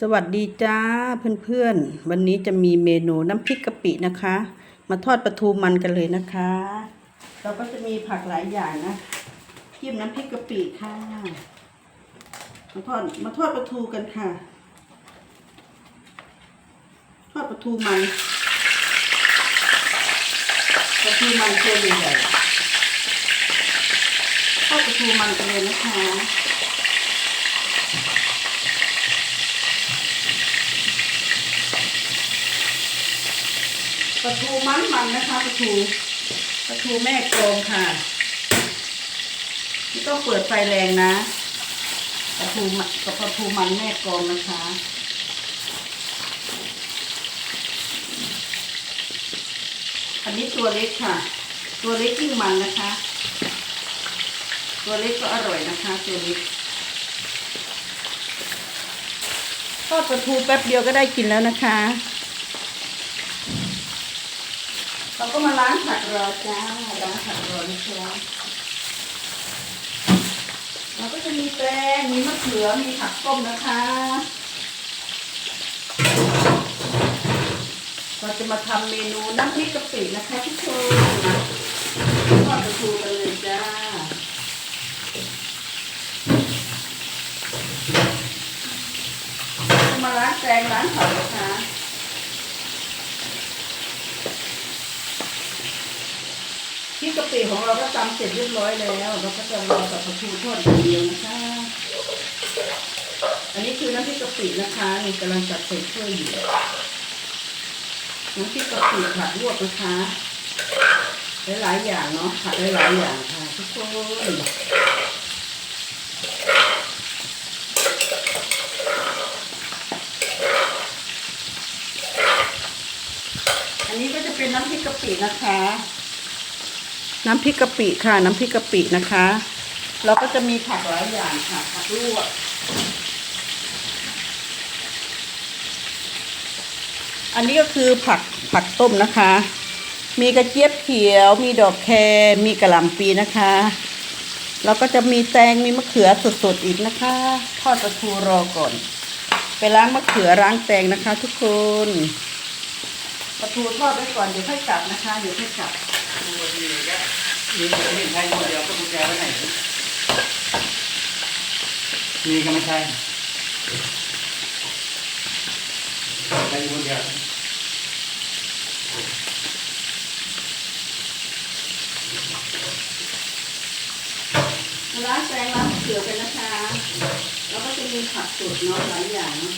สวัสดีจ้าเพื่อนๆ วันนี้จะมีเมนูน้ำพริกกะปินะคะ มาทอดปลาทูมันกันเลยนะคะ เราก็จะมีผักหลายอย่างนะจิ้มน้ำพริกกะปิค่ะ มาทอดมาทอดปลาทูกันค่ะ ทอดปลาทูมันปลาทูมันตัวใหญ่ๆทอดปลาทูมันกันเลยนะคะ ลาทูมันมันนะคะปลาทูปลาทูแม่กลมค่ะไม่ต้องเปิดไฟแรงนะปลาทูกับปลาทูมันแม่กลมนะคะอันนี้ตัวเล็กค่ะ ตัวเล็กยิ่งมันนะคะ ตัวเล็กก็อร่อยนะคะ ตัวเล็กทอดปลาทูแป๊บเดียวก็ได้กินแล้วนะคะ เราก็มาล้างผักราจ้าล้างผักรานะคะเราก็จะมีแตงมีมะเขือ มีผักต้มนะคะเราจะมาทำเมนูน้ำพริกกะปินะคะทุกคนทอดปลาทูกันเลยจ้าจะมาล้างแตงล้างผักนะคะ พริ กะปิของเราก็ตำเสร็จเรียบร้อยแล้ว เราก็จะรอกับปลาทูทอดอย่างเดียวนะคะ อันนี้คือน้ำพริกกะปินะคะนี่กำลังจัดใส่ถ้วยอยู่น้ำพริกกะปิผัดลวกนะคะหลายๆอย่างเนาะผัดหลายๆอย่างค่ะทุกคนอันนี้ก็จะเป็นน้ำพริกกะปินะคะ น้ำพริกกะปิค่ะ น้ำพริกกะปินะคะ เราก็จะมีผักหลายอย่างค่ะ ผักลวก อันนี้ก็คือผักผักต้มนะคะ มีกระเจี๊ยบเขียว มีดอกแครมีกระหล่ำปีนะคะแล้วก็จะมีแตงมีมะเขือสดๆอีกนะคะทอดปลาทูรอก่อน ไปล้างมะเขือล้างแตงนะคะ ทุกคนปลาทูทอดไว้ก่อนเดี๋ยวค่อยกลับนะคะเดี๋ยวค่อยกลับ มีคนเห็นใครคนเดียวก็กุญแจไว้ไหนมีก็ไม่ใช่ใครอยู่คนเดียวล้างแตงล้างมะเขือกันนะคะ แล้วก็จะมีผักสดเนาะหลายอย่างเนาะ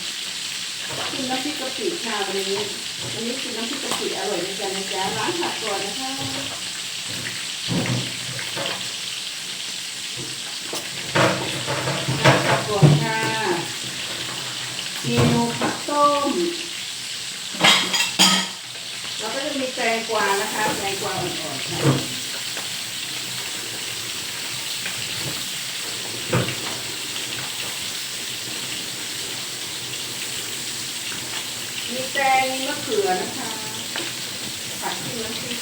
กินน้ำพริกกะปิค่ะวันนี้วันนี้กินน้ำพริกกะปิอร่อยนะจ๊ะนะจ๊ะล้างผักก่อนนะคะล้างผักก่อนค่ะเมนูผักต้มแล้วก็จะมีแตงกวานะคะแตงกวาอ่อนๆค่ะ มีแตงมีมะ เขือนะคะผัดที่น้ำพริก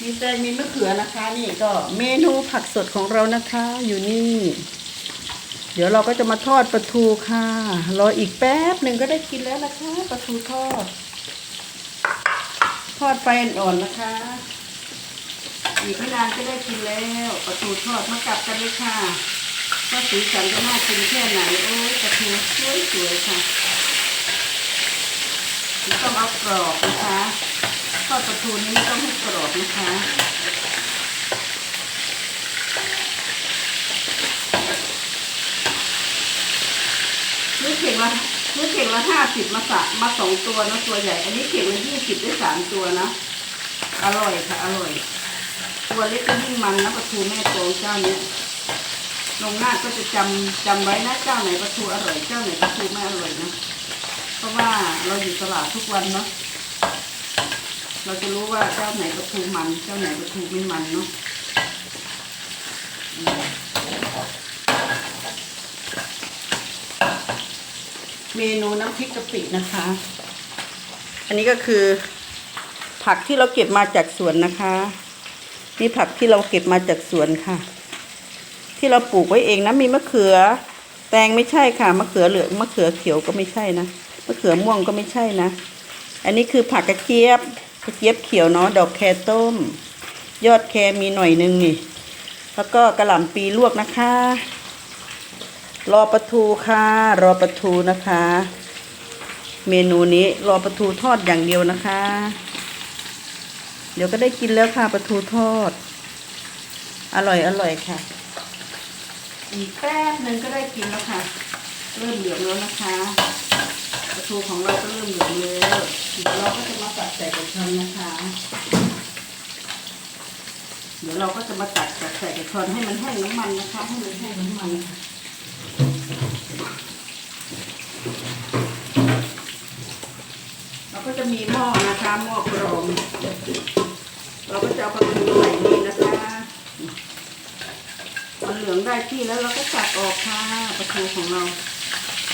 มีแตงมีมะเขือนะคะ นี่ก็เมนูผักสดของเรานะคะ อยู่นี่ เดี๋ยวเราก็จะมาทอดปลาทูค่ะรออีกแป๊บหนึ่งก็ได้กินแล้วนะคะปลาทูทอด ทอดไฟอ่อนนะคะ อีกไม่นานก็ได้กินแล้วปลาทูทอดมากลับกันเลยค่ะว่าสีสันจะน่ากินแค่ไหนโอ้ยปลาทูสวยๆค่ะต้องเอากรอบนะคะทอดปลาทูนี้ต้องให้กรอบนะคะซื้อเข่งละซื้อเข่งละห้าสิบมาสะมาสองตัวนะตัวใหญ่ อันนี้เข่งละยี่สิบได้สามตัวนะ อร่อยค่ะ อร่อย ตัวเล็กก็ยิ่งมันนะปลาทูแม่โตเจ้าเนี้ยลงหน้าก็จะจำจำไว้นะเจ้าไหนปลาทูอร่อยเจ้าไหนปลาทูไม่อร่อยนะ เพราะว่าเราอยู่ตลาดทุกวันเนาะเราจะรู้ว่าเจ้าไหนปลาทูมัน เจ้าไหนปลาทูไม่มันเนาะเมนูน้ำพริกกะปินะคะ อันนี้ก็คือผักที่เราเก็บมาจากสวนนะคะ นี่ผักที่เราเก็บมาจากสวนค่ะ ที่เราปลูกไว้เองนะมีมะเขือ แตงไม่ใช่ค่ะมะเขือเหลืองมะเขือเขียวก็ไม่ใช่นะมะเขือม่วงก็ไม่ใช่นะ อันนี้คือผักกระเจี๊ยบกระเจี๊ยบเขียวเนาะดอกแครต้ม ยอดแครมีหน่อยนึงนี่ แล้วก็กระหล่ำปีลวกนะคะ รอปลาทูค่ะ รอปลาทูนะคะ เมนูนี้รอปลาทูทอดอย่างเดียวนะคะ เดี๋ยวก็ได้กินแล้วค่ะปลาทูทอด อร่อยอร่อยค่ะ อีกแป๊บหนึ่งก็ได้กินแล้วค่ะ เริ่มเหลืองแล้วนะคะปลาทูของเราก็เริ่มเหลืองแล้วเดี๋ยวเราก็จะมาตัดใส่กระชอนนะคะ เดี๋ยวเราก็จะมาตัดตัดใส่กระชอนให้มันแห้งน้ำมันนะคะ ให้มันแห้งน้ำมันค่ะเรา ก็จะมีหม้อนะคะหม้อกรองเราก็จะเอาปลาทูใส่นี่นะคะมันเหลืองได้ที่แล้วเราก็ตักออกค่ะปลาทูของเรา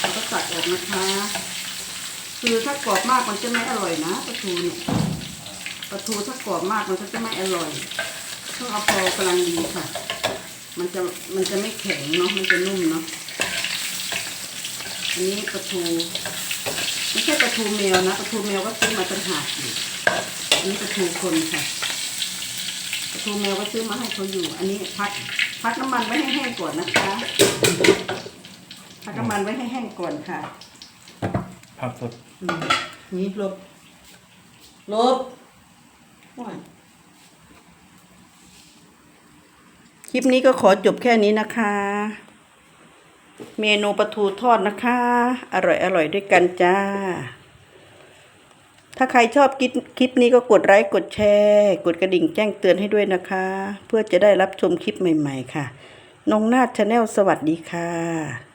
เราก็ตักออกนะคะ คือถ้ากรอบมากมันจะไม่อร่อยนะปลาทูเนี่ยปลาทูถ้ากรอบมากมันก็จะไม่อร่อยต้องเอาพอกำลังดีค่ะ มันจะมันจะไม่แข็งเนาะมันจะนุ่มเนาะอันนี้ปลาทู ช่ปลาทูแมวนะปลาทูแมวก็ซื้อมาต่างหากอยู่อันนี้ปลาทูคนค่ะปลาทูแมวก็ซื้อมาให้เขาอยู่ อันนี้พักพักน้ำมันไว้ให้แห้งก่อนนะคะพักน้ำมันไว้ให้แห้งก่อนค่ะผักสดอืมนี่ลบลบว้ายคลิปนี้ก็ขอจบแค่นี้นะคะ เมนูปลาทูทอดนะคะ อร่อยอร่อยด้วยกันจ้า ถ้าใครชอบคลิปคลิปนี้ก็กดไลค์กดแชร์ กดกระดิ่งแจ้งเตือนให้ด้วยนะคะ เพื่อจะได้รับชมคลิปใหม่ ๆ ค่ะนงนาดชาแนลสวัสดีค่ะ